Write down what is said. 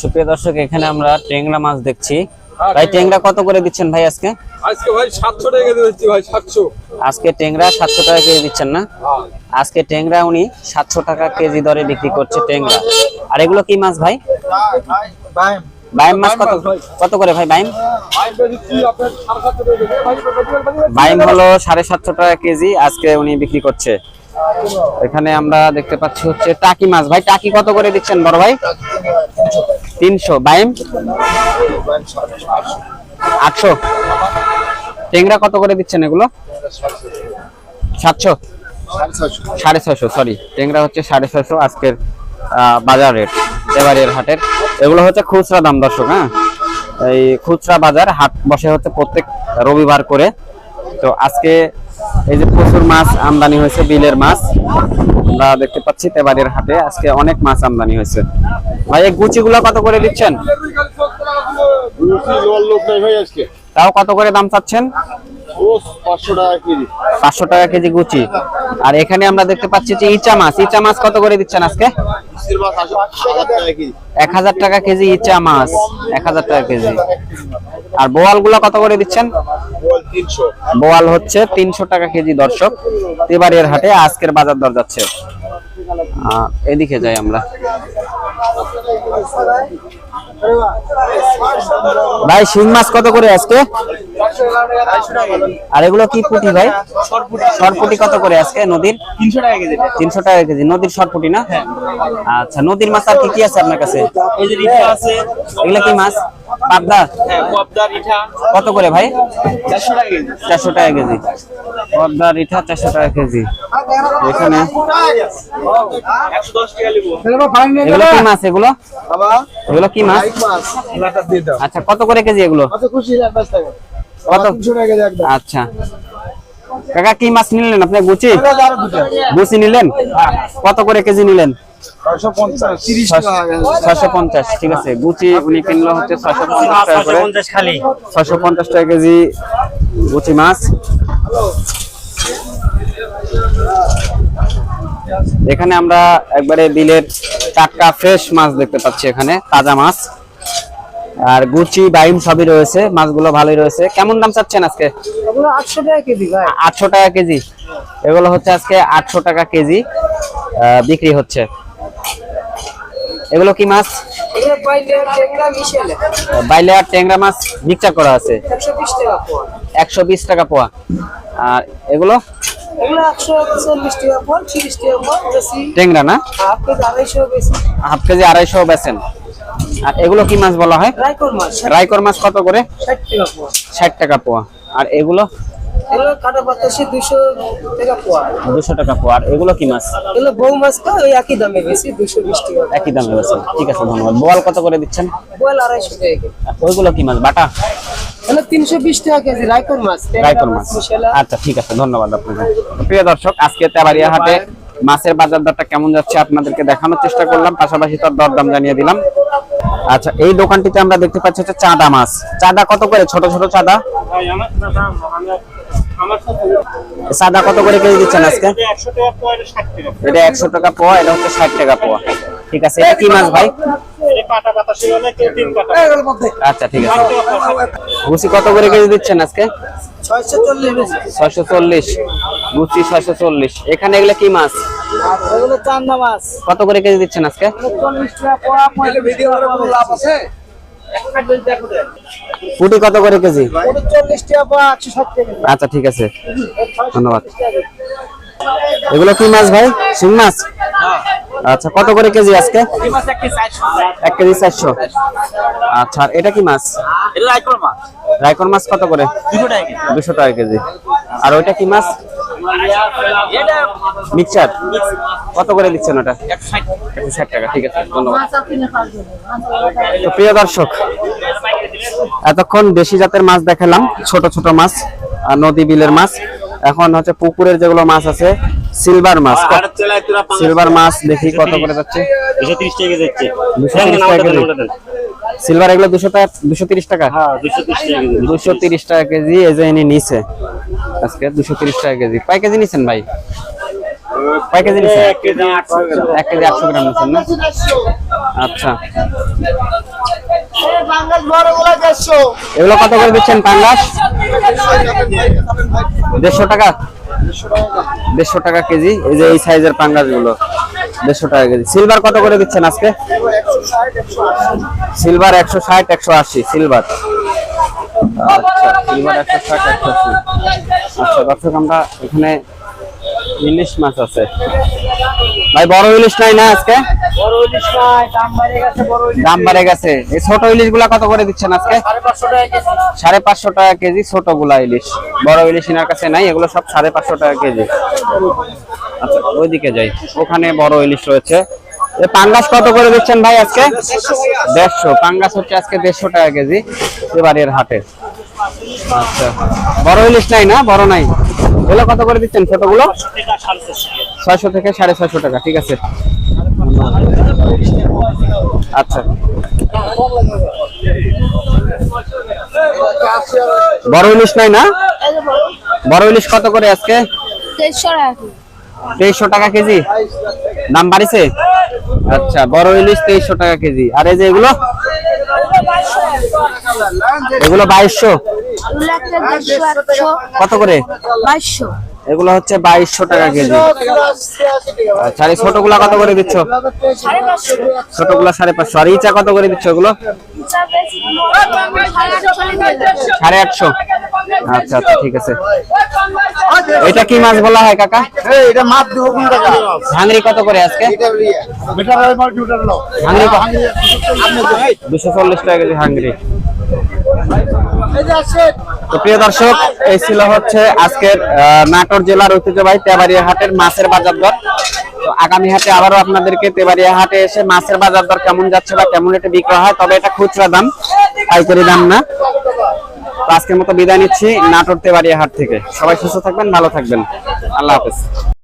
সুপ্রিয় দর্শক এখানে আমরা টেংরা মাছ দেখছি ভাই টেংরা কত করে দিচ্ছেন ভাই আজকে আজকে ভাই সাতশো টাকা কেজি দিচ্ছি ভাই সাতশো আজকে টেংরা সাতশো টাকা কেজি দিচ্ছেন না আজকে টেংরা উনি সাতশো টাকা কেজি দরে বিক্রি করছে টেংরা আর এগুলো কি মাছ ভাই বাইম মাছ কত কত করে ভাই বাইম বাইম হলো সাড়ে সাতশো টাকা কেজি আজকে উনি বিক্রি করছে এখানে আমরা দেখতে পাচ্ছি হচ্ছে টাকি মাছ। ভাই, টাকি কত করে দিচ্ছেন বড় ভাই? তিনশো। বাইম? আটশো। টেংরা কত করে দিচ্ছেন এগুলো? সাতশো? সাড়ে ছয়শো সরি টেংরা হচ্ছে সাড়ে ছয়শো আজকের বাজার রেট, এবারের হাটের। এগুলো হচ্ছে খুচরা দাম, দর্শক হ্যাঁ? এই খুচরা বাজার, হাট বসে হচ্ছে প্রত্যেক রবিবার করে। তো আজকে এই যে প্রচুর মাছ আমদানি হয়েছে, বিলের মাছ। আমরা দেখতে পাচ্ছি তেবাড়ির হাটে আজকে অনেক মাছ আমদানি হয়েছে। ভাই, এই গুচিগুলো কত করে দিচ্ছেন? তাও কত করে দাম চাচ্ছেন? পাঁচশো টাকা কেজি গুচি। আর এখানে আমরা দেখতে পাচ্ছি যে ইচা মাছ। ইচা মাছ কত করে দিচ্ছেন আজকে? এক হাজার টাকা কেজি ইচা মাছ। এক হাজার টাকা কেজি। আর বোয়ালগুলো কত করে দিচ্ছেন? বোয়াল হচ্ছে তিনশো টাকা কেজি দর্শক। তিবাড়ির হাটে আজকের বাজার দর যাচ্ছে। এদিকে যাই আমরা। ভাই শিং মাছ কত করে আজকে? আর এগুলো কি পুটি ভাই? সরপুটি কত করে আজকে নদীর? তিনশো টাকা কেজি। তিনশো টাকা কেজি। নদীর সরপুটি না? আচ্ছা নদীর মাছ আর কি কি আছে আপনার কাছে? এগুলো কি মাছ? পাবদা? হ্যাঁ রিঠা। কত করে ভাই? চারশো টাকা কেজি। চারশো টাকা কেজি। পদ্মা রিঠা চারশো টাকা কেজি। এখানে? এগুলো কি মাছ এগুলো? এগুলো কি মাছ? লাটার দিয়ে দাও। আচ্ছা কত করে কেজি এগুলো? আচ্ছা কত? তিনশো টাকা কেজি একদম আচ্ছা। কাকা কি মাছ নিলেন? আপনি গুচি? গুচি নিলেন? কত করে কেজি নিলেন? ছয়শো পঞ্চাশ ঠিক আছে। গুচি উনি কিনলো হচ্ছে ছয়শো পঞ্চাশ টাকা করে। খালি ছয়শো পঞ্চাশ টাকা কেজি গুচি মাছ। এখানে আমরা একবারে বিলের টাটকা ফ্রেশ মাছ দেখতে পাচ্ছি এখানে তাজা মাছ। আর গুচি বাইম সবই রয়েছে মাছগুলো ভালোই রয়েছে। কেমন দাম চাচ্ছেন আজকে? আটশো টাকা কেজি ভাই। আটশো টাকা কেজি। এগুলো হচ্ছে আজকে আটশো টাকা কেজি বিক্রি হচ্ছে। এগুলো কি মাছ? বাইলে টেংরা আর ট্যাংরা মাছ মিক্সচার করা আছে। একশো বিশ টাকা পোয়া। আর এগুলো? ট্যাংরা না? হাফ কেজি আড়াইশো বেচেন। আর এগুলো কি মাছ বলা হয়? রাইকোর মাছ। কত করে? ষাট টাকা পোয়া। আর এগুলো? এগুলো কাটা বাতাসে দুশো টাকা পোয়া। দুশো টাকা পোয়া। আর এগুলো কি মাছ? এগুলো বউ মাছ ওই একই দামে বেশি দুশো বিশ টাকা। একই দামে বেচেন ঠিক আছে ধন্যবাদ। বোয়াল কত করে দিচ্ছেন? বল আড়াইশো টাকা ওইগুলো কি মাছ? বাটা? আচ্ছা ঠিক আছে ধন্যবাদ আপনাকে। প্রিয় দর্শক আজকে হাটে মাছের বাজার দরটা কেমন যাচ্ছে আপনাদেরকে দেখানোর চেষ্টা করলাম। পাশাপাশি তার দরদাম জানিয়ে দিলাম। আচ্ছা এই দোকানটিতে আমরা দেখতে পাচ্ছি হচ্ছে চাঁদা মাছ। চাঁদা কত করে? ছোট ছোট চাঁদা? চাঁদা কত করে কেজি দিচ্ছেন আজকে? এটা একশো টাকা পোয়া এটা হচ্ছে ষাট টাকা পোয়া। ঠিক আছে এটা কি মাছ ভাই? আচ্ছা ঠিক আছে। গুচি কত করে কেজি দিচ্ছেন আজকে? ছয়শো চল্লিশ। গুচি ছয়শো চল্লিশ। এখানে এগুলো কি মাছ? চান্দা মাছ। কত করে কেজি দিচ্ছেন আজকে? পুটি কত করে কেজি। আচ্ছা ঠিক আছে। ধন্যবাদ। এগুলো কি মাছ ভাই? শিং মাছ? আচ্ছা কত করে কেজি আজকে? এক কেজি চারশো। আচ্ছা এটা কি মাছ? এটা রাইকর মাছ কত করে? দুশো টাকা কেজি। দুশো টাকা কেজি। আর ওইটা কি মাছ? এটা মিক্সচার কত করে দিচ্ছেন ওটা? একশো ষাট টাকা ঠিক আছে ধন্যবাদ। তো প্রিয় দর্শক এতক্ষণ দেশি জাতের মাছ দেখালাম ছোট ছোট মাছ আর নদী বিলের মাছ। এখন হচ্ছে পুকুরের যেগুলো মাছ আছে সিলভার মাছ। সিলভার মাছ দেখি কত করে যাচ্ছে। দুশো তিরিশ টাকা যাচ্ছে। দুশো তিরিশ টাকা কেজি। সিলভার এগুলো দুশো টাকা দুশো তিরিশ টাকা? হ্যাঁ দুশো তিরিশ টাকা কেজি। এই যে ইনি নিছে। আজকে দুশো তিরিশ টাকা কেজি। কয় কেজি নিছেন ভাই? কয় কেজি নিচ্ছেন এক কেজি আটশো গ্রাম। নিচ্ছেন না? আচ্ছা। এগুলো কত করে দিচ্ছেন পাঙ্গাস? দেড়শো টাকা? দেড়শো টাকা কেজি। এই যে এই সাইজের পাঙ্গাসগুলো দেড়শো টাকা কেজি। সিলভার কত করে দিচ্ছেন আজকে? সিলভার একশো ষাট, একশো আশি সিলভার আচ্ছা সিলভার একশো ষাট, একশো আশি। আচ্ছা দর্শক, আমরা এখানে ইলিশ মাছ আছে। ভাই বড় ইলিশ নাই না আজকে? বড় ইলিশ নাই দাম বেড়ে গেছে বড় ইলিশ। দাম বেড়ে গেছে। এই ছোট ইলিশগুলা কত করে দিচ্ছেন আজকে? সাড়ে পাঁচশো টাকা কেজি। সাড়ে পাঁচশো টাকা কেজি ছোটগুলা ইলিশ। বড় ইলিশ এনার কাছে নাই এগুলো সব সাড়ে পাঁচশো টাকা কেজি। আচ্ছা ওইদিকে যাই। ওখানে বড় ইলিশ রয়েছে। পাঙ্গাস কত করে দিচ্ছেন ভাই আজকে? দেড়শো। পাঙ্গাস হচ্ছে আজকে দেড়শো টাকা কেজি এবারের হাটে। আচ্ছা। বড় ইলিশ নাই না? বড় নাই। এগুলো কত করে দিচ্ছেন ছোটগুলো? ছয়শো থেকে সাড়ে ছয়শো টাকা ঠিক আছে? আচ্ছা। বড় ইলিশ নাই না? বড় ইলিশ কত করে আজকে? তেইশশো টাকা কেজি? দাম বাড়িছে? আচ্ছা বড় ইলিশ তেইশশো টাকা কেজি। আর এই যে এগুলো? এগুলো বাইশশো। কত করে? বাইশশো। এগুলো হচ্ছে বাইশশো টাকা কেজি। আচ্ছা আর এই ছোটগুলা কত করে দিচ্ছ? পাঁচশো ছোটগুলা সাড়ে পাঁচশো। আর ইচা কত করে দিচ্ছ এগুলো? সাড়ে আটশো। আচ্ছা আচ্ছা ঠিক আছে। এটা কি মাছ বলা হয় কাকা? এই, এটা মাপ দিব কোন টাকা ভাঙড়ি কত করে আজকে? ভাঙড়ি দুশো চল্লিশ টাকা কেজি হাঙ্গরি তো প্রিয় দর্শক, এই ছিল হচ্ছে আজকের নাটোর জেলার ঐতিহ্যবাহী তেবাড়িয়া হাটের মাছের বাজার দর। তো আগামী হাটে আবারও আপনাদেরকে তেবাড়িয়া হাটে এসে মাছের বাজার দর কেমন যাচ্ছে বা কেমন এটা বিক্রি হয়, তবে এটা খুচরা দাম, পাইকারি দাম না। তো আজকের মতো বিদায় নিচ্ছি নাটোর তেবাড়িয়া হাট থেকে। সবাই সুস্থ থাকবেন, ভালো থাকবেন। আল্লাহ হাফেজ।